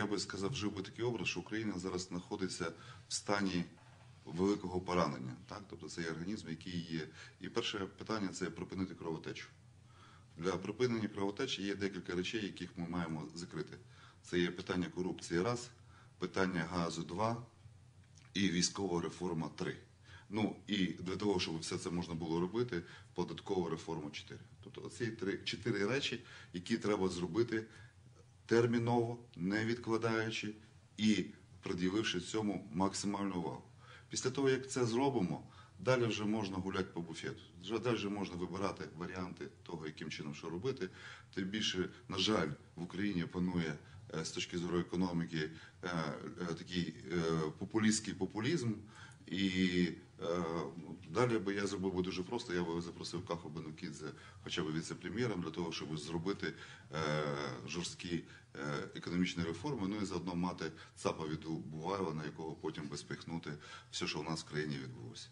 я би сказав, вжив би такий образ, що Україна зараз знаходиться в стані великого поранення. Так? Тобто це є організм, який є. І перше питання це припинити кровотечу. Для припинення кровотечі є декілька речей, яких ми маємо закрити. Це є питання корупції раз, питання газу два і військова реформа три. Ну і для того, щоб все це можна було робити, податкова реформа 4. Тобто оці три чотири речі, які треба зробити терміново, не відкладаючи і приділивши цьому максимальну увагу. Після того, як це зробимо, далі вже можна гуляти по буфету. Вже далі можна вибирати варіанти того, яким чином що робити. Тим більше, на жаль, в Україні панує е, з точки зору економіки е, е, такий популістський популізм. І далі би я зробив би дуже просто. Я би запросив Каху Бенукідзе, хоча б віце-прем'єром, для того, щоб зробити е, жорсткі е, економічні реформи. Ну і заодно мати ЦАПа від Буваєва, на якого потім би спихнути все, що у нас в країні відбулося.